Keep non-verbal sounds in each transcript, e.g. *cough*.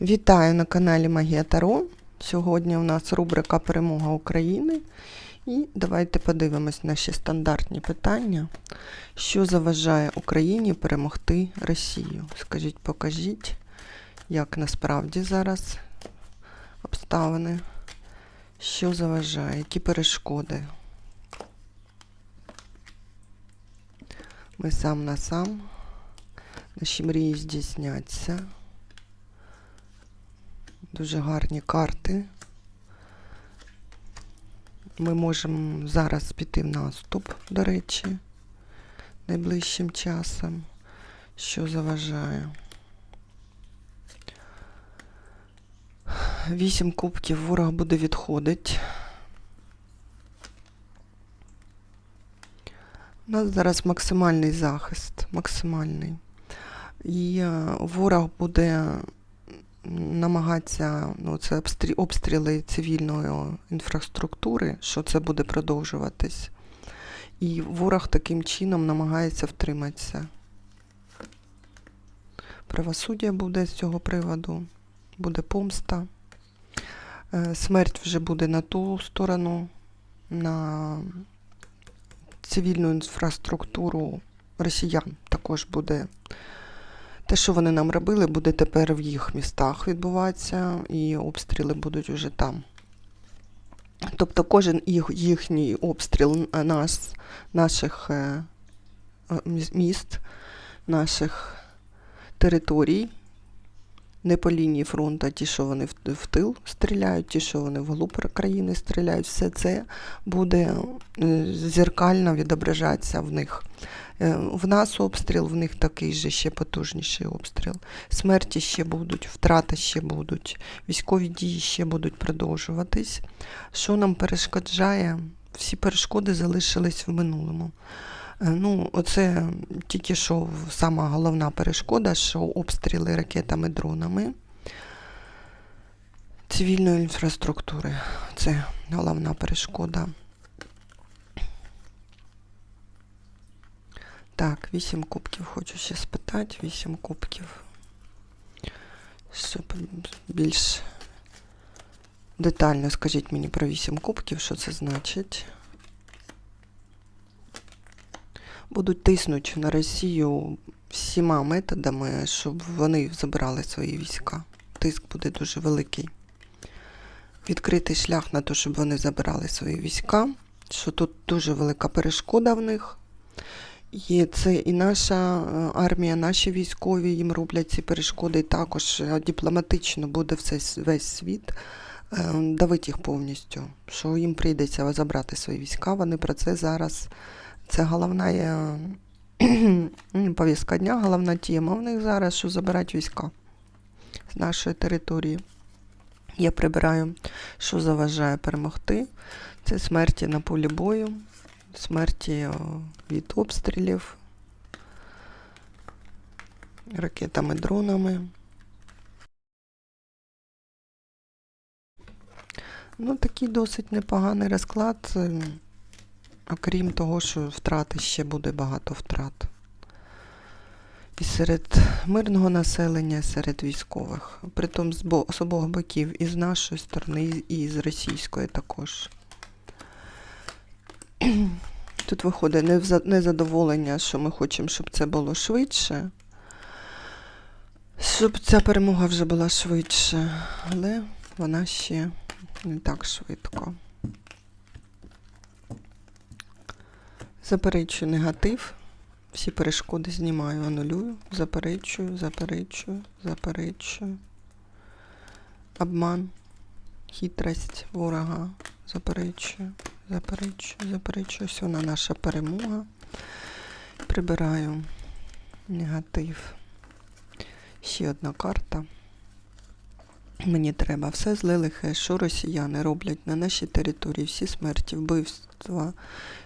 Вітаю на каналі Магія Таро. Сьогодні у нас рубрика Перемога України. І давайте подивимось наші стандартні питання. Що заважає Україні перемогти Росію? Скажіть, покажіть, як насправді зараз обставини, що заважає, які перешкоди. Ми сам на сам, наші мрії здійсняться. Дуже гарні карти. Ми можемо зараз піти в наступ, до речі, найближчим часом, що заважає. Вісім кубків ворог буде відходити. У нас зараз максимальний захист, максимальний. І е, ворог буде намагатися, ну, це обстрі- обстріли цивільної інфраструктури, що це буде продовжуватись. І ворог таким чином намагається втриматися. Правосуддя буде з цього приводу, буде помста. Е, Смерть вже буде на ту сторону, на цивільну інфраструктуру росіян також буде те, що вони нам робили, буде тепер в їх містах відбуватися, і обстріли будуть уже там. Тобто кожен їх, їхній обстріл нас, наших е, е, міс- міст, наших територій, не по лінії фронту, а ті, що вони в, тил стріляють, ті, що вони вглуб країни стріляють, все це буде е, зеркально відображатися в них. Е, В нас обстріл, в них такий же ще потужніший обстріл. Смерті ще будуть, втрати ще будуть, військові дії ще будуть продовжуватись. Що нам перешкоджає? Всі перешкоди залишились в минулому. Е, Ну, оце тільки що сама головна перешкода, що обстріли ракетами, дронами цивільної інфраструктури. Це головна перешкода. Так, вісім кубків хочу ще спитати. Вісім кубків. Щоб більш детально скажіть мені про вісім кубків, що це значить. Будуть тиснути на Росію всіма методами, щоб вони забирали свої війська. Тиск буде дуже великий. Відкритий шлях на те, щоб вони забирали свої війська. Що тут дуже велика перешкода в них. І це і наша е, армія, наші військові їм роблять ці перешкоди, і також е, дипломатично буде все, весь світ е, давити їх повністю, що їм прийдеться забрати свої війська. Вони про це зараз. Це головна є, повістка дня, головна тема в них зараз, що забирати війська з нашої території. Я прибираю, що заважає перемогти. Це смерті на полі бою, смерті від обстрілів, ракетами, дронами. Ну, такий досить непоганий розклад. Окрім того, що втрати ще буде багато втрат. І серед мирного населення, серед військових. Притом з, бо, з обох боків, і з нашої сторони, і з російської також. *clears throat* Тут виходить незадоволення, що ми хочемо, щоб це було швидше. Щоб ця перемога вже була швидше, але вона ще не так швидко. Заперечую негатив. Всі перешкоди знімаю, анулюю, заперечую, заперечую, заперечую. Обман, хитрость ворога. Заперечую, заперечую, заперечую. Ось вона наша перемога. Прибираю негатив. Ще одна карта. Мені треба. Все зле лихе, що росіяни роблять на нашій території, всі смерті, вбивства,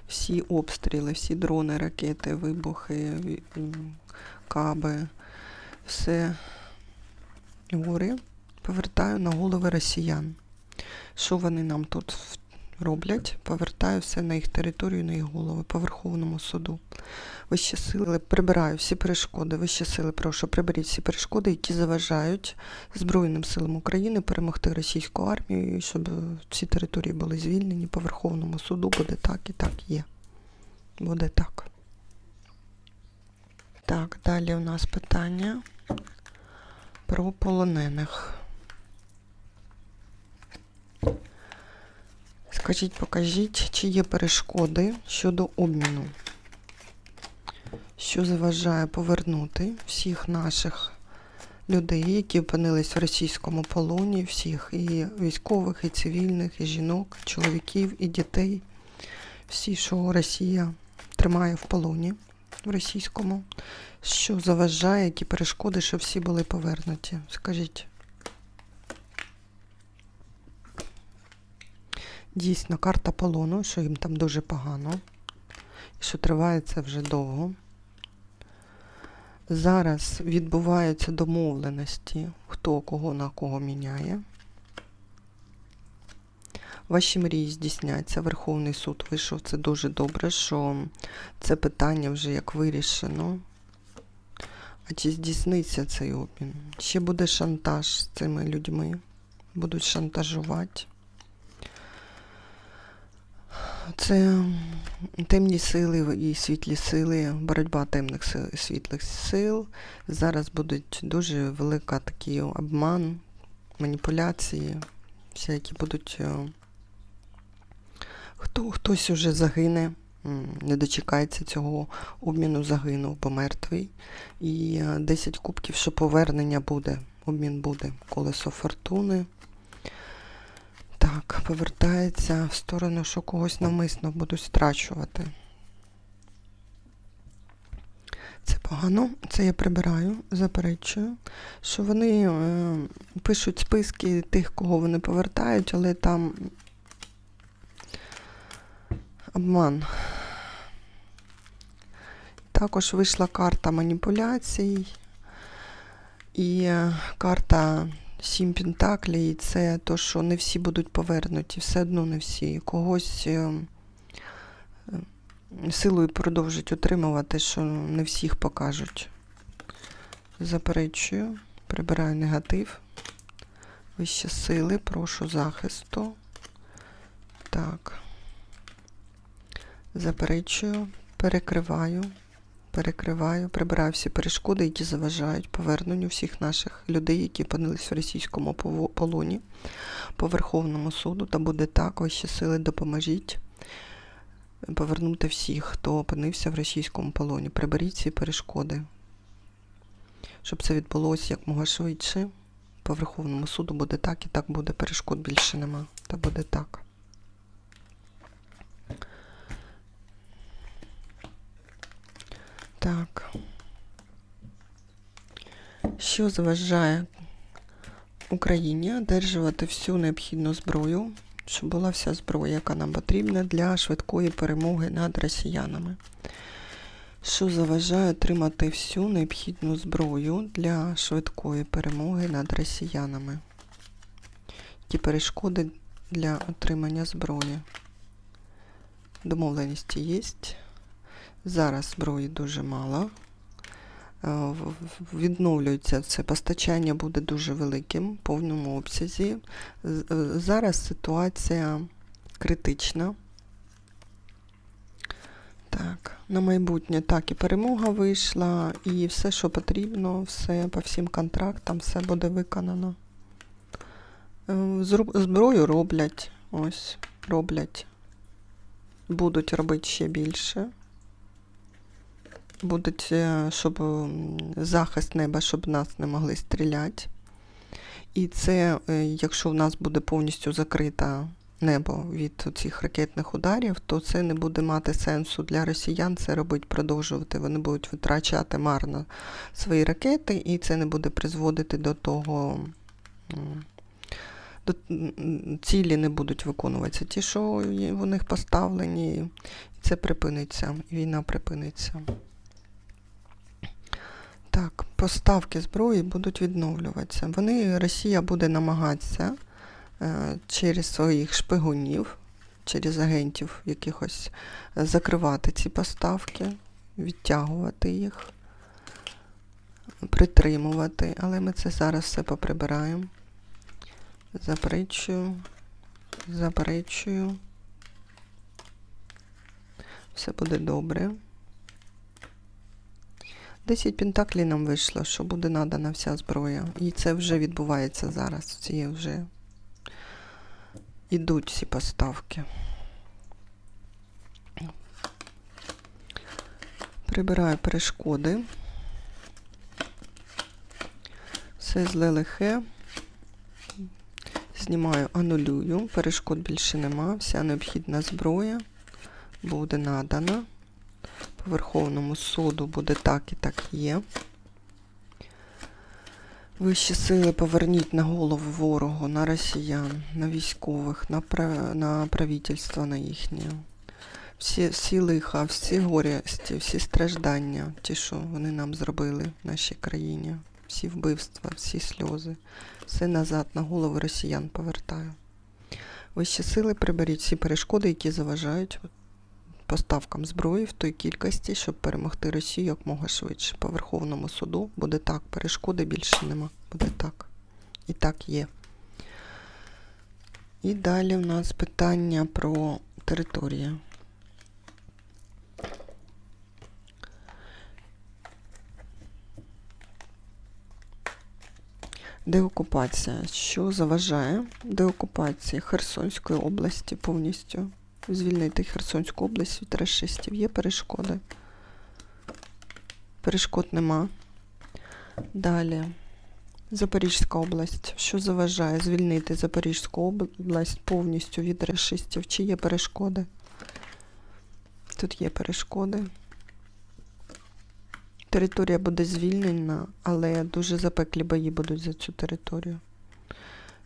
всі обстріли, всі дрони, ракети, вибухи, каби, все гори повертаю на голови росіян. Що вони нам тут в- роблять, повертаю все на їх територію, на їх голови, по Верховному суду. Вищі сили прибираю всі перешкоди. Вищі сили, прошу, приберіть всі перешкоди, які заважають Збройним силам України перемогти російську армію, щоб ці території були звільнені по Верховному суду. Буде так і так є. Буде так. Так, далі у нас питання про полонених. Скажіть, покажіть, чи є перешкоди щодо обміну, що заважає повернути всіх наших людей, які опинились в російському полоні, всіх і військових, і цивільних, і жінок, чоловіків, і дітей, всі, що Росія тримає в полоні в російському, що заважає, які перешкоди, щоб всі були повернуті. Скажіть. Дійсно, карта полону, що їм там дуже погано, що триває це вже довго. Зараз відбуваються домовленості, хто кого на кого міняє. Ваші мрії здійсняться. Верховний суд вийшов. Це дуже добре, що це питання вже як вирішено. А чи здійсниться цей обмін? Ще буде шантаж з цими людьми. Будуть шантажувати. Це темні сили і світлі сили, боротьба темних сил і світлих сил. Зараз будуть дуже велика такий обман, маніпуляції, всякі будуть. е, Хто, хтось уже загине, не дочекається цього обміну, загинув, бо мертвий. І е, 10 кубків, що повернення буде, обмін буде. Колесо фортуни. Повертається в сторону, що когось навмисно будуть страчувати. Це погано, це я прибираю, заперечую, що вони е, пишуть списки тих, кого вони повертають, але там обман. Також вийшла карта маніпуляцій і е, карта Сім Пентаклей це то, що не всі будуть повернуті, все одно не всі. Когось е, е, силою продовжать утримувати, що не всіх покажуть. Заперечую, прибираю негатив. Вище сили, прошу захисту. Так. Заперечую, перекриваю, перекриваю, прибираю всі перешкоди, які заважають поверненню всіх наших людей, які опинились в російському полоні по Верховному суду. Та буде так, ось сили допоможіть повернути всіх, хто опинився в російському полоні. Приберіть ці перешкоди, щоб це відбулося якмога швидше. По Верховному суду буде так і так буде. Перешкод більше нема. Та буде так. Так. Що заважає Україні одержувати всю необхідну зброю, щоб була вся зброя, яка нам потрібна для швидкої перемоги над росіянами? Що заважає отримати всю необхідну зброю для швидкої перемоги над росіянами? Які перешкоди для отримання зброї? Домовленості є. Зараз зброї дуже мало. Е, Відновлюється це постачання буде дуже великим, в повному обсязі. Е, Зараз ситуація критична. Так, на майбутнє так і перемога вийшла, і все, що потрібно, все по всім контрактам, все буде виконано. Е, Зброю роблять, ось, роблять. Будуть робити ще більше будуть, е, щоб захист неба, щоб нас не могли стріляти. І це, е, якщо в нас буде повністю закрите небо від цих ракетних ударів, то це не буде мати сенсу для росіян це робити, продовжувати. Вони будуть витрачати марно свої ракети, і це не буде призводити до того. До цілі не будуть виконуватися. Ті, що у них поставлені, це припиниться, війна припиниться. Так, поставки зброї будуть відновлюватися. Вони, Росія буде намагатися е, через своїх шпигунів через агентів якихось е, закривати ці поставки, відтягувати їх, притримувати, але ми це зараз все поприбираємо. Заперечую, заперечую. Все буде добре. 10 пентаклів нам вийшло, що буде надана вся зброя. І це вже відбувається зараз. Ці вже ідуть всі поставки. Прибираю перешкоди. Все зле лихе. Знімаю, анулюю. Перешкод більше нема. Вся необхідна зброя буде надана. Верховному суду буде так і так є. Вищі сили поверніть на голову ворогу, на росіян, на військових, на, на правительство на їхнє. Всі, всі лиха, всі горісті, всі страждання, ті, що вони нам зробили в нашій країні, всі вбивства, всі сльози, все назад на голови росіян повертаю. Вищі сили приберіть всі перешкоди, які заважають поставкам зброї в той кількості, щоб перемогти Росію якмога швидше. По Верховному суду буде так, перешкоди більше нема. Буде так. І так є. І далі в нас питання про територію. Деокупація. Що заважає деокупації Херсонської області повністю? Звільнити Херсонську область від расистів. Є перешкоди? Перешкод нема. Далі. Запорізька область. Що заважає звільнити Запорізьку область повністю від расистів? Чи є перешкоди? Тут є перешкоди. Територія буде звільнена, але дуже запеклі бої будуть за цю територію.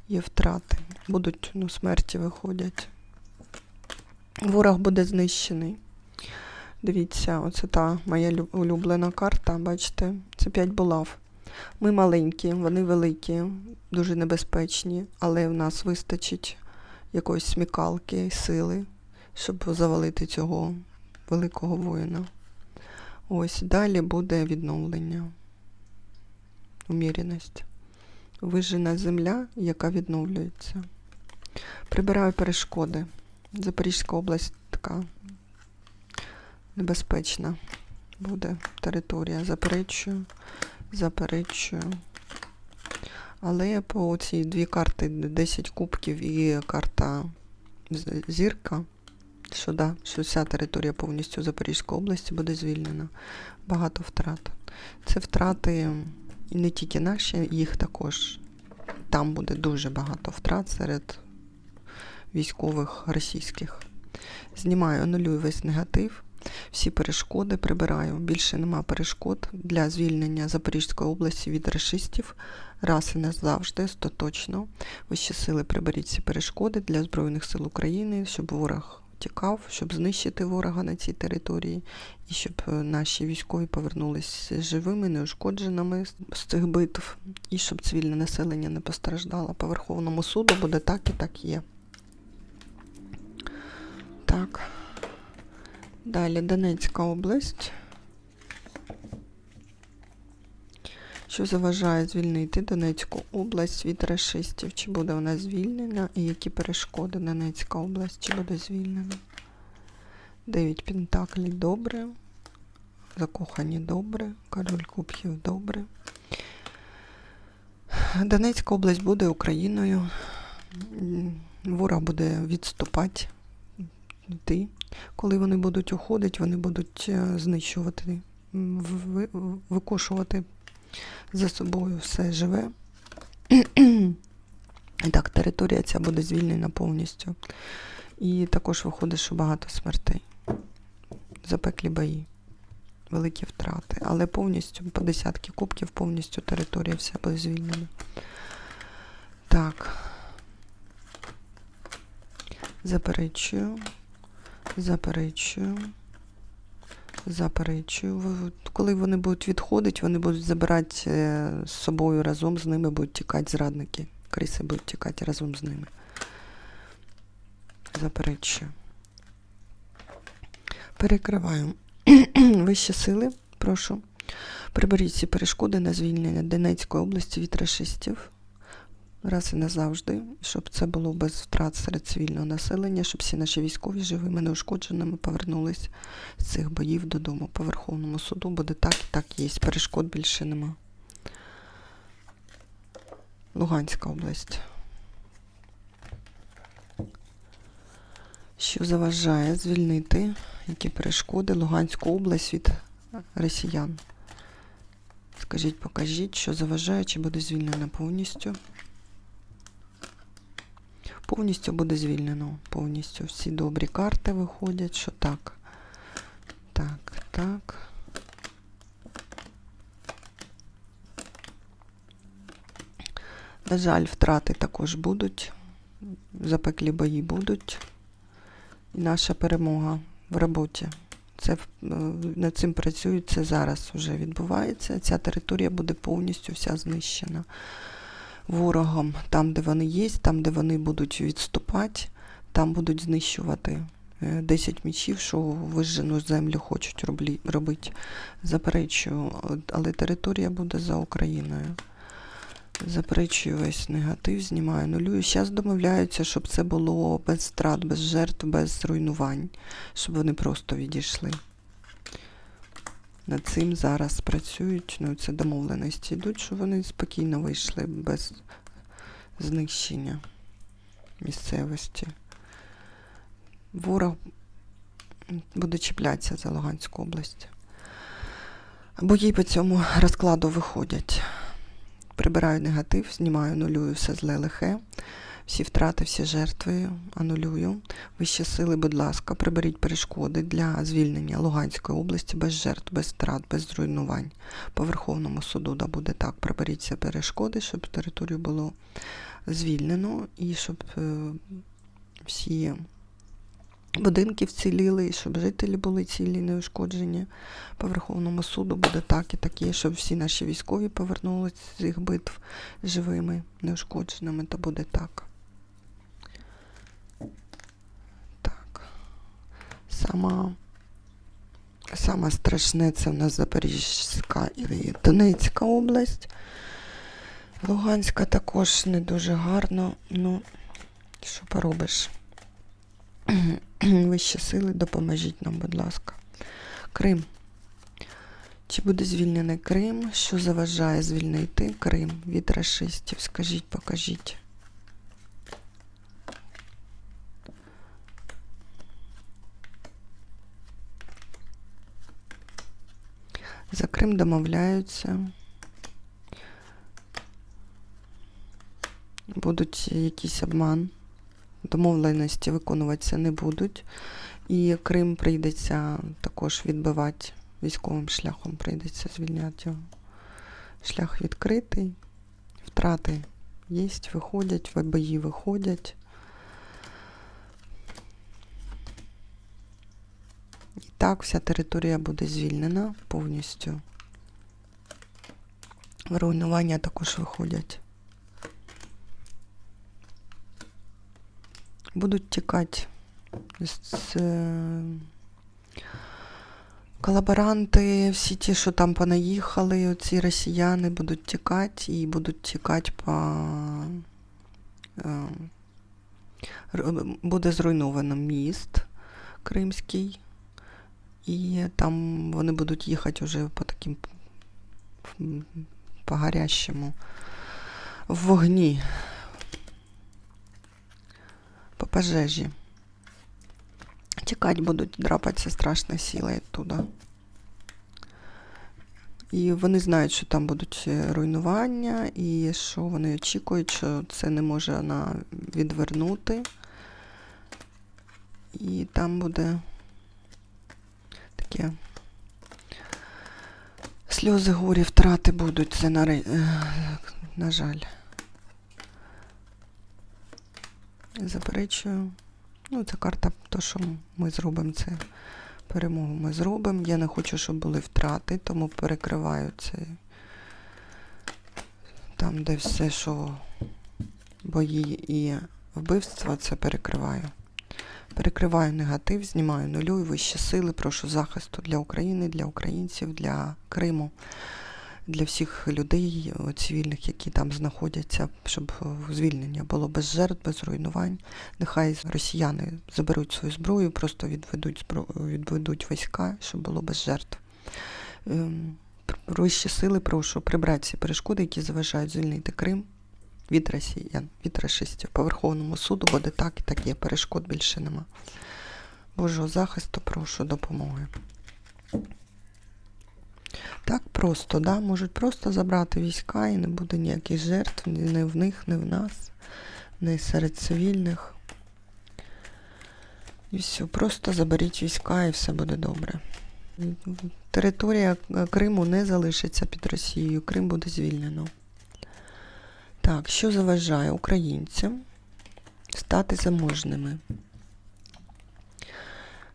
Є втрати. Будуть, ну, смерті виходять. Ворог буде знищений. Дивіться, оце та моя улюблена карта. Бачите, це 5 булав. Ми маленькі, вони великі, дуже небезпечні, але в нас вистачить якоїсь смікалки сили, щоб завалити цього великого воїна. Ось далі буде відновлення. Уміреність. Вижена земля, яка відновлюється. Прибираю перешкоди. Запорізька область така небезпечна буде територія. Заперечую, заперечую. Але по цій дві карти 10 кубків і карта зірка, що да, що вся територія повністю Запорізької області буде звільнена. Багато втрат. Це втрати і не тільки наші, їх також. Там буде дуже багато втрат серед військових російських. Знімаю, анулюю весь негатив, всі перешкоди прибираю. Більше нема перешкод для звільнення Запорізької області від расистів. Раз і назавжди, остаточно. Вищі сили приберіть всі перешкоди для Збройних сил України, щоб ворог тікав, щоб знищити ворога на цій території, і щоб е, наші військові повернулись живими, неушкодженими з- з цих битв, і щоб цивільне населення не постраждало. По Верховному суду буде так і так є. Далі Донецька область. Що заважає звільнити Донецьку область від расистів? Чи буде вона звільнена? І які перешкоди Донецька область, чи буде звільнена? Дев'ять пентаклів добре. Закохані добре. Король кубків добре. Донецька область буде Україною. М, Ворог буде відступати, йти. Коли вони будуть уходити, вони будуть е, знищувати, викошувати за собою все живе. *clears throat* І так, територія ця буде звільнена повністю. І також виходить, що багато смертей. Запеклі бої, великі втрати. Але повністю по десятки кубків, повністю територія вся буде звільнена. Так. Заперечую. Заперечую. Заперечую. Коли вони будуть відходити, вони будуть забирати е, з собою разом з ними будуть тікати зрадники. Криси будуть тікати разом з ними. Заперечую. Перекриваю. *clears throat* Вищі сили, прошу. Приберіть всі перешкоди на звільнення Донецької області від рашистів. Раз і назавжди, щоб це було без втрат серед цивільного населення, щоб всі наші військові живими, неушкодженими повернулись з цих боїв додому. По Верховному суду буде так і так є. Перешкод більше нема. Луганська область. Що заважає звільнити які перешкоди Луганську область від росіян? Скажіть, покажіть, що заважає, чи буде звільнено повністю? Повністю буде звільнено. Повністю всі добрі карти виходять, що так. Так, так. На жаль, втрати також будуть. Запеклі бої будуть. І наша перемога в роботі. Це е, над цим працюють, це зараз вже відбувається. Ця територія буде повністю вся знищена ворогом. Там, де вони є, там, де вони будуть відступати, там будуть знищувати. Е, 10 мічів, що вижжену землю хочуть роблі- робити. Заперечую, але територія буде за Україною. Заперечую весь негатив, знімаю нулюю. Зараз домовляються, щоб це було без втрат, без жертв, без руйнувань, щоб вони просто відійшли. Над цим зараз працюють, ну це домовленості йдуть, щоб вони спокійно вийшли без знищення місцевості. Ворог буде чіплятися за Луганську область. Бої по цьому розкладу виходять. Прибираю негатив, знімаю, нулюю все зле лихе, всі втрати, всі жертви анулюю. Вищі сили, будь ласка, приберіть перешкоди для звільнення Луганської області без жертв, без втрат, без зруйнувань. По Верховному суду да буде так. Приберіть ці перешкоди, щоб територію було звільнено і щоб е, всі будинки вціліли, і щоб жителі були цілі, неушкоджені. По Верховному суду буде так і таке, щоб всі наші військові повернулися з їх битв живими, неушкодженими, то буде так. Так. Сама, саме страшне це в нас Запорізька і Донецька область. Луганська також не дуже гарно. Ну, що поробиш? *clears throat* Вищі сили, допоможіть нам, будь ласка. Крим. Чи буде звільнений Крим? Що заважає звільнити Крим від рашистів? Скажіть, покажіть. За Крим домовляються. Будуть якийсь обман. Домовленості виконуватися не будуть. І Крим прийдеться також відбивати військовим шляхом, прийдеться звільняти його. Шлях відкритий, втрати є, виходять, бої виходять. Так вся територія буде звільнена повністю. Руйнування також виходять. Будуть тікати з, е, колаборанти, всі ті, що там понаїхали, ці росіяни будуть тікати і будуть тікати по. е, Буде зруйновано міст Кримський, і там вони будуть їхати вже по таким по гарячому вогні, по пожежі. Тікати будуть, драпатися страшна сила оттуда. І вони знають, що там будуть е, руйнування, і що вони очікують, що це не може вона відвернути. І там буде таке сльози горі, втрати будуть, це на, е, на жаль. Заперечую. Ну, це карта, то, що ми зробимо, це перемогу ми зробимо. Я не хочу, щоб були втрати, тому перекриваю це там, де все, що бої і вбивства, це перекриваю. Перекриваю негатив, знімаю нулю і вищі сили. Прошу захисту для України, для українців, для Криму, для всіх людей цивільних, які там знаходяться, щоб звільнення було без жертв, без руйнувань. Нехай росіяни заберуть свою зброю, просто відведуть зброю, відведуть війська, щоб було без жертв. Ем, Вищі сили прошу прибрати всі перешкоди, які заважають звільнити Крим від росіян, від расистів. По Верховному суду буде так і так є. Перешкод більше нема. Божого захисту, прошу допомоги. Так просто, да? можуть просто забрати війська і не буде ніяких жертв ні в них, ні в нас, ні серед цивільних. І все, просто заберіть війська і все буде добре. Територія Криму не залишиться під Росією, Крим буде звільнено. Так, що заважає українцям стати заможними?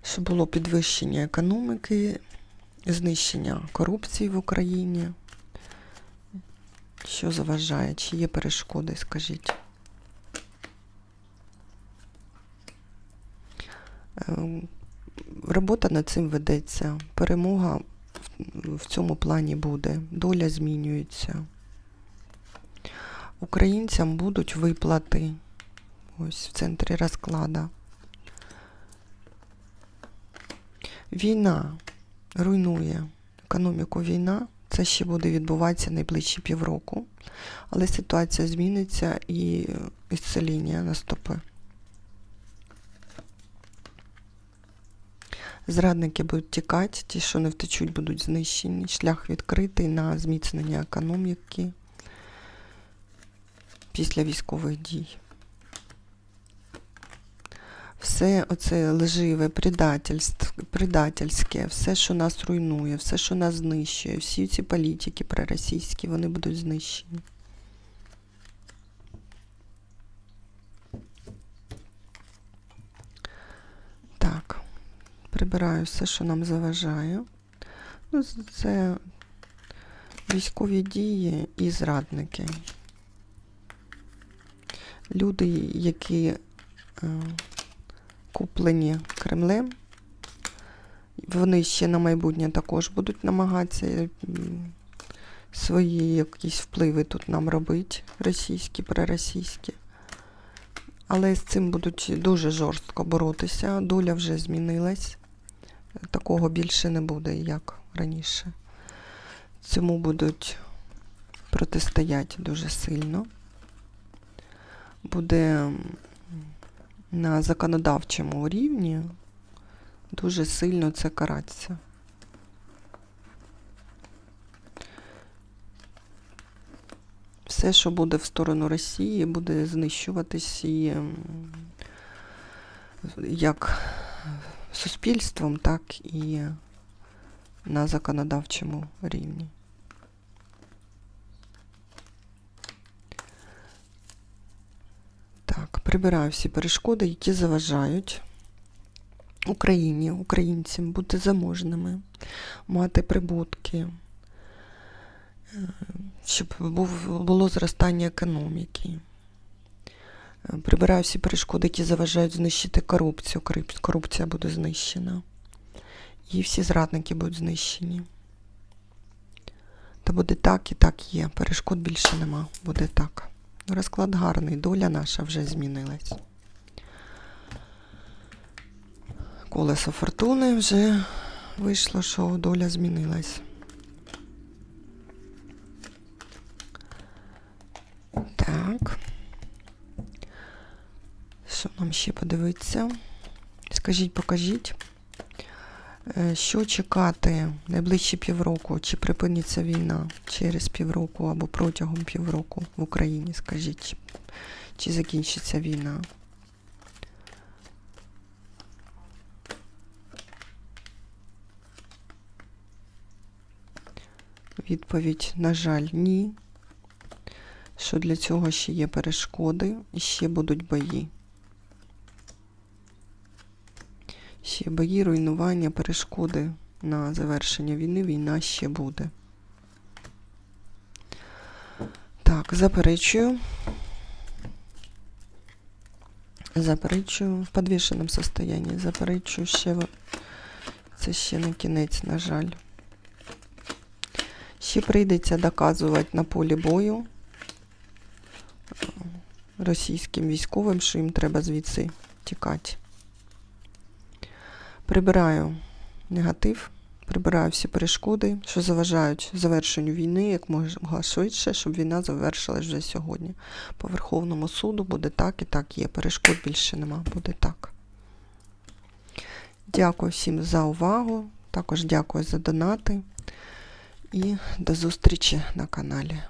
Щоб було підвищення економіки, знищення корупції в Україні. Що заважає? Чи є перешкоди, скажіть? Ем, Робота над цим ведеться. Перемога в цьому плані буде. Доля змінюється. Українцям будуть виплати. Ось в центрі розклада. Війна руйнує економіку війна. Це ще буде відбуватися найближчі півроку. Але ситуація зміниться і ісцеління наступить. Зрадники будуть тікати, ті, що не втечуть, будуть знищені. Шлях відкритий на зміцнення економіки після військових дій. Все оце предательств- предательське, все, що нас руйнує, все, що нас знищує, всі ці політики проросійські, вони будуть знищені. Так, прибираю все, що нам заважає. Ну, це військові дії і зрадники. Люди, які е, куплені Кремлем, вони ще на майбутнє також будуть намагатися свої якісь впливи тут нам робити, російські, проросійські. Але з цим будуть дуже жорстко боротися. Доля вже змінилась. Такого більше не буде, як раніше. Цьому будуть протистояти дуже сильно. Буде на законодавчому рівні дуже сильно це караться. Все, що буде в сторону Росії, буде знищуватись і як суспільством, так і на законодавчому рівні. Так, прибираю всі перешкоди, які заважають Україні, українцям бути заможними, мати прибутки, е, щоб було зростання економіки. Е, Прибираю всі перешкоди, які заважають знищити корупцію. Корупція буде знищена. І всі зрадники будуть знищені. Та буде так і так є. Перешкод більше нема. Буде так. Розклад гарний, доля наша вже змінилась. Колесо фортуни вже вийшло, що доля змінилась. Так. Що нам ще подивитися? Скажіть, покажіть, що чекати найближчі півроку? Чи припиниться війна через півроку або протягом півроку в Україні? Скажіть, чи- чи закінчиться війна? Відповідь, на жаль, ні. Що для цього ще є перешкоди і ще будуть бої. Ще бої, руйнування, перешкоди на завершення війни. Війна ще буде. Так, заперечую. Заперечую в підвішеному состоянні. Заперечую ще. Це ще не кінець, на жаль. Ще прийдеться доказувати на полі бою е, російським військовим, що їм треба звідси тікати. Прибираю негатив, прибираю всі перешкоди, що заважають завершенню війни як можна швидше, щоб війна завершилась вже сьогодні. По Верховному суду буде так і так є. Перешкод більше нема, буде так. Дякую всім за увагу. Також дякую за донати. І до зустрічі на каналі.